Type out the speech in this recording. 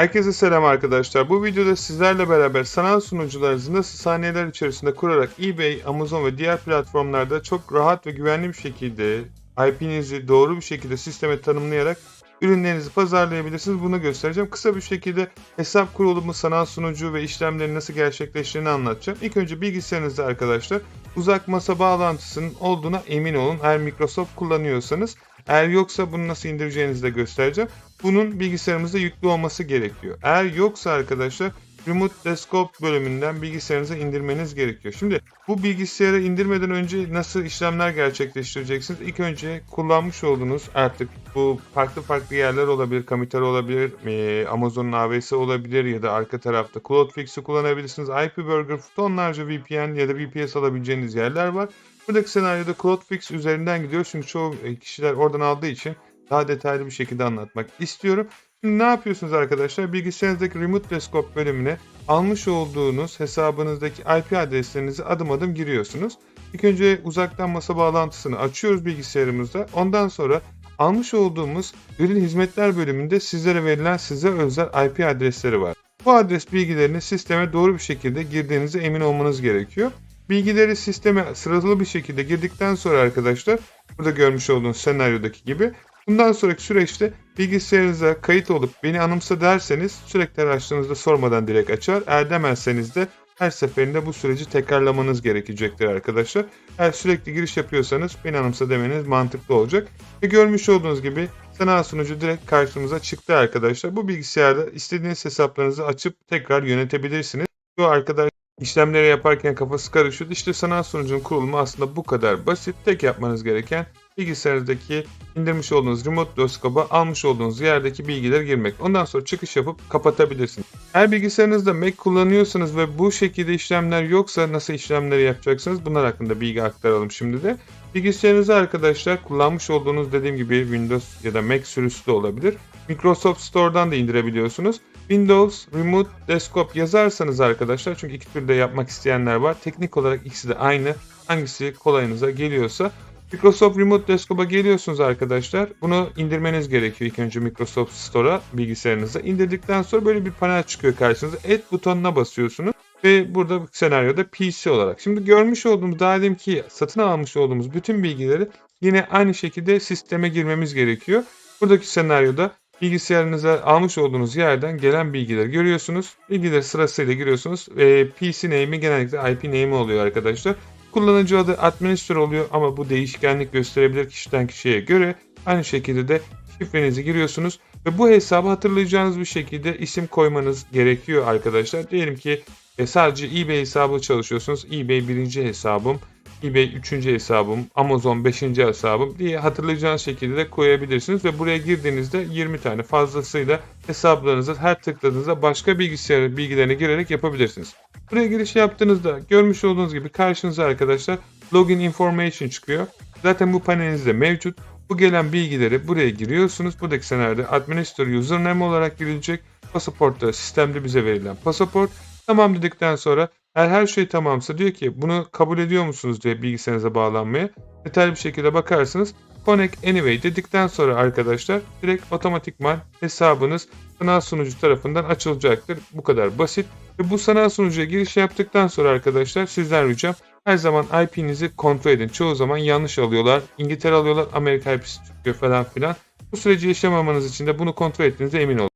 Herkese selam arkadaşlar. Bu videoda sizlerle beraber sanal sunucularınızı nasıl saniyeler içerisinde kurarak eBay, Amazon ve diğer platformlarda çok rahat ve güvenli bir şekilde IP'nizi doğru bir şekilde sisteme tanımlayarak ürünlerinizi pazarlayabilirsiniz. Bunu göstereceğim. Kısa bir şekilde hesap kurulumu, sanal sunucu ve işlemlerin nasıl gerçekleştiğini anlatacağım. İlk önce bilgisayarınızda arkadaşlar uzak masa bağlantısının olduğuna emin olun. Eğer Microsoft kullanıyorsanız eğer yoksa bunu nasıl indireceğinizi de göstereceğim. Bunun bilgisayarımızda yüklü olması gerekiyor. Eğer yoksa arkadaşlar Remote Desktop bölümünden bilgisayarınıza indirmeniz gerekiyor. Şimdi bu bilgisayara indirmeden önce nasıl işlemler gerçekleştireceksiniz? İlk önce kullanmış olduğunuz artık bu farklı farklı yerler olabilir. Computer olabilir, eee, Amazon'un AWS olabilir ya da arka tarafta CloudFix'i kullanabilirsiniz. IP Burger, tonlarca VPN ya da VPS alabileceğiniz yerler var. Buradaki senaryoda CloudFix üzerinden gidiyor çünkü çoğu e, kişiler oradan aldığı için daha detaylı bir şekilde anlatmak istiyorum. Şimdi ne yapıyorsunuz arkadaşlar? Bilgisayarınızdaki Remote Desktop bölümüne almış olduğunuz hesabınızdaki IP adreslerinizi adım adım giriyorsunuz. İlk önce uzaktan masa bağlantısını açıyoruz bilgisayarımızda. Ondan sonra almış olduğumuz ürün hizmetler bölümünde sizlere verilen size özel IP adresleri var. Bu adres bilgilerini sisteme doğru bir şekilde girdiğinize emin olmanız gerekiyor. Bilgileri sisteme sıralı bir şekilde girdikten sonra arkadaşlar burada görmüş olduğunuz senaryodaki gibi bundan sonraki süreçte bilgisayarınıza kayıt olup beni anımsa derseniz sürekli açtığınızda sormadan direkt açar. Eğer demezseniz de her seferinde bu süreci tekrarlamanız gerekecektir arkadaşlar. Eğer sürekli giriş yapıyorsanız beni anımsa demeniz mantıklı olacak. Ve görmüş olduğunuz gibi sanal sunucu direkt karşımıza çıktı arkadaşlar. Bu bilgisayarda istediğiniz hesaplarınızı açıp tekrar yönetebilirsiniz. Bu arkadaş işlemleri yaparken kafası karışıyordu. İşte sanal sunucunun kurulumu aslında bu kadar basit. Tek yapmanız gereken bilgisayarınızdaki indirmiş olduğunuz remote desktopa almış olduğunuz yerdeki bilgileri girmek. Ondan sonra çıkış yapıp kapatabilirsiniz. Eğer bilgisayarınızda Mac kullanıyorsanız ve bu şekilde işlemler yoksa nasıl işlemleri yapacaksınız? Bunlar hakkında bilgi aktaralım şimdi de. Bilgisayarınızı arkadaşlar kullanmış olduğunuz dediğim gibi Windows ya da Mac sürüsü de olabilir. Microsoft Store'dan da indirebiliyorsunuz. Windows Remote Desktop yazarsanız arkadaşlar çünkü iki türde yapmak isteyenler var. Teknik olarak ikisi de aynı. Hangisi kolayınıza geliyorsa Microsoft Remote Desktop'a geliyorsunuz arkadaşlar. Bunu indirmeniz gerekiyor ilk önce Microsoft Store'a bilgisayarınıza. İndirdikten sonra böyle bir panel çıkıyor karşınıza. Add butonuna basıyorsunuz. Ve burada bu senaryoda PC olarak. Şimdi görmüş olduğumuz daha dedim ki satın almış olduğumuz bütün bilgileri yine aynı şekilde sisteme girmemiz gerekiyor. Buradaki senaryoda bilgisayarınıza almış olduğunuz yerden gelen bilgileri görüyorsunuz. Bilgileri sırasıyla giriyorsunuz. E, PC name'i genellikle IP name'i oluyor arkadaşlar. Kullanıcı adı administrator oluyor ama bu değişkenlik gösterebilir kişiden kişiye göre. Aynı şekilde de şifrenizi giriyorsunuz ve bu hesabı hatırlayacağınız bir şekilde isim koymanız gerekiyor arkadaşlar. Diyelim ki e, sadece eBay hesabı çalışıyorsunuz. eBay birinci hesabım, eBay üçüncü hesabım, Amazon beşinci hesabım diye hatırlayacağınız şekilde de koyabilirsiniz ve buraya girdiğinizde 20 tane fazlasıyla hesaplarınızı her tıkladığınızda başka bilgisayar bilgilerine girerek yapabilirsiniz. Buraya giriş yaptığınızda görmüş olduğunuz gibi karşınıza arkadaşlar login information çıkıyor. Zaten bu panelinizde mevcut. Bu gelen bilgileri buraya giriyorsunuz. Buradaki senaryoda administrator username olarak girilecek. Pasaport da sistemde bize verilen pasaport. Tamam dedikten sonra eğer her şey tamamsa diyor ki bunu kabul ediyor musunuz diye bilgisayarınıza bağlanmaya. Detaylı bir şekilde bakarsınız. Connect Anyway dedikten sonra arkadaşlar direkt otomatikman hesabınız sanal sunucu tarafından açılacaktır. Bu kadar basit. Ve bu sanal sunucuya giriş yaptıktan sonra arkadaşlar sizden ricam her zaman IP'nizi kontrol edin. Çoğu zaman yanlış alıyorlar. İngiltere alıyorlar, Amerika IP'si çıkıyor falan filan. Bu süreci yaşamamanız için de bunu kontrol ettiğinize emin olun.